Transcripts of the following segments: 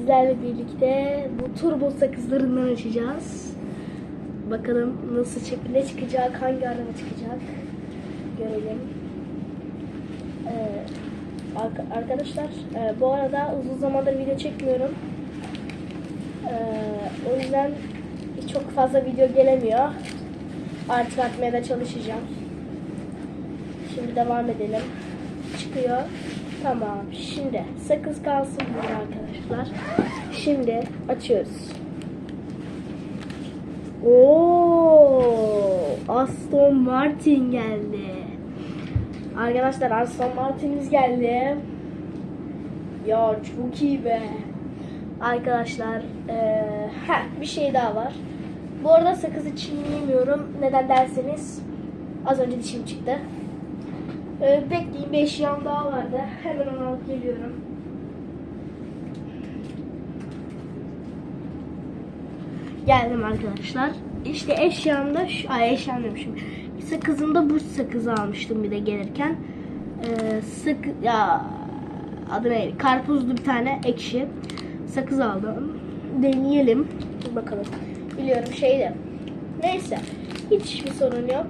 sizlerle birlikte bu turbo sakızlarından açacağız. Bakalım nasıl çık ne çıkacak, hangi araba çıkacak görelim. Ee, arka- arkadaşlar e, bu arada uzun zamandır video çekmiyorum. Ee, o yüzden çok fazla video gelemiyor. Artık atmaya da çalışacağım. Şimdi devam edelim. Çıkıyor. Tamam. Şimdi sakız kalsın burada arkadaşlar. Şimdi açıyoruz. Oo, Aston Martin geldi. Arkadaşlar Aston Martin'imiz geldi. Ya çok iyi be. Arkadaşlar eee ha bir şey daha var. Bu arada sakızı çiğneyemiyorum. Neden derseniz az önce dişim çıktı. Ee, bekleyin 5 yan daha vardı. Hemen onu alıp geliyorum. Geldim arkadaşlar. İşte eşyamda, şu, ay eşyam demişim. Sakızımda bu sakızı almıştım bir de gelirken. Ee, sık ya adı neydi? Karpuzlu bir tane ekşi sakız aldım. Deneyelim. Bakalım. Biliyorum şeydi. Neyse. Hiçbir sorun yok.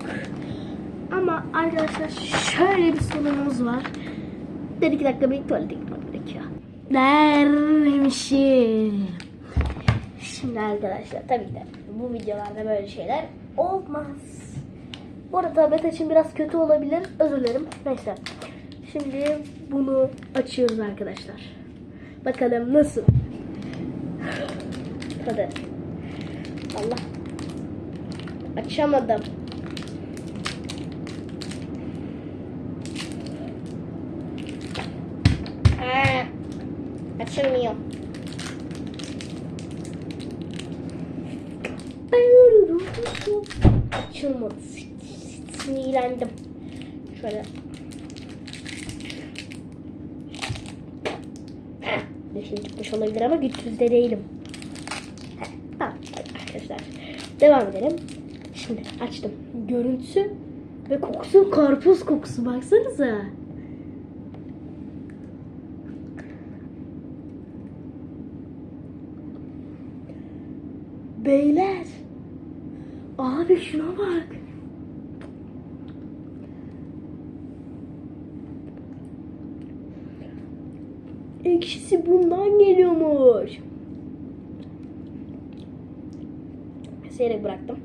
Ama arkadaşlar şöyle bir sorunumuz var. Bir iki dakika bir tuvalete gitmem gerekiyor. Dermişim. Şimdi arkadaşlar tabii ki de bu videolarda böyle şeyler olmaz. Bu arada tablet için biraz kötü olabilir. Özür dilerim. Neyse. Şimdi bunu açıyoruz arkadaşlar. Bakalım nasıl. Hadi. Allah. Açamadım. Açılmıyor. Açılmadı. Sinirlendim. Şöyle. Dişim çıkmış olabilir ama güçsüzde değilim. Tamam arkadaşlar. Devam edelim. Şimdi açtım. Görüntüsü ve kokusu karpuz kokusu. Baksanıza. Beyler. Abi şuna bak. Ekşisi bundan geliyormuş. Seyrek bıraktım.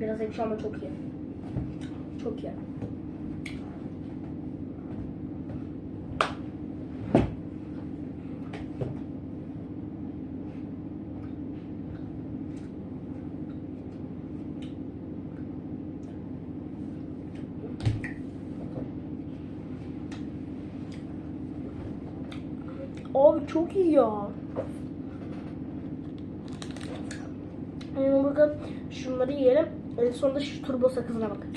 Biraz ekşi ama çok iyi. Çok iyi. Abi çok iyi ya. Yani bakın şunları yiyelim. En sonunda şu turbo sakızına bakın.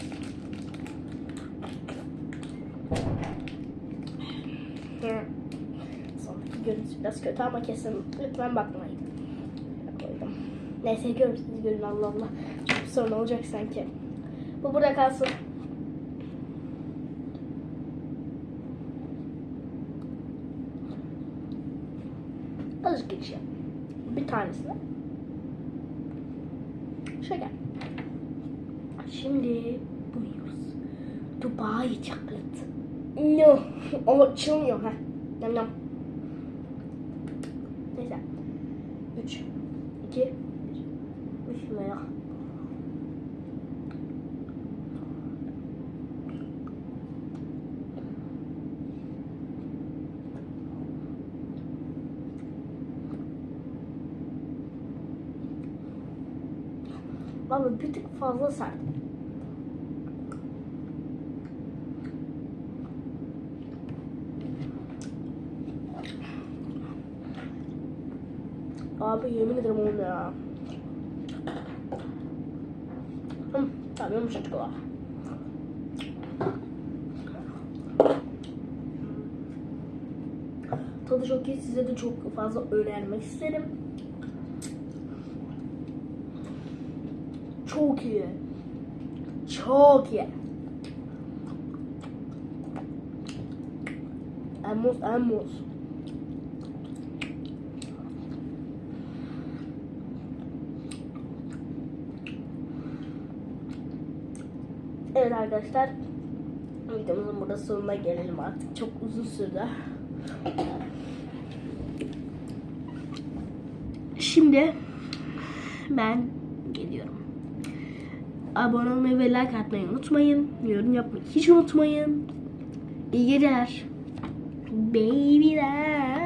Hı. Sondaki görüntüsü biraz kötü ama kesin lütfen bakmayın. Koydum. Neyse görürsünüz görün Allah Allah. Çok sorun olacak sanki. Bu burada kalsın. Azıcık geçeceğim. Bir tanesini. Şöyle gel. Şimdi bunu yiyoruz. Dubai chocolate. No. O açılmıyor ha. Nam nam. Neyse. 3 2 1 Bismillah. Vallahi bir tık fazla sert. Abi yemin ederim oğlum ya. Tamam yumuşacık o. Tadı çok iyi. Size de çok fazla önermek isterim. Çok iyi. Çok iyi. Emos, emos. Evet arkadaşlar. Videomuzun burada sonuna gelelim artık. Çok uzun sürdü. Şimdi ben geliyorum. Abone olmayı ve like atmayı unutmayın. Yorum yapmayı hiç unutmayın. İyi geceler. Babyler.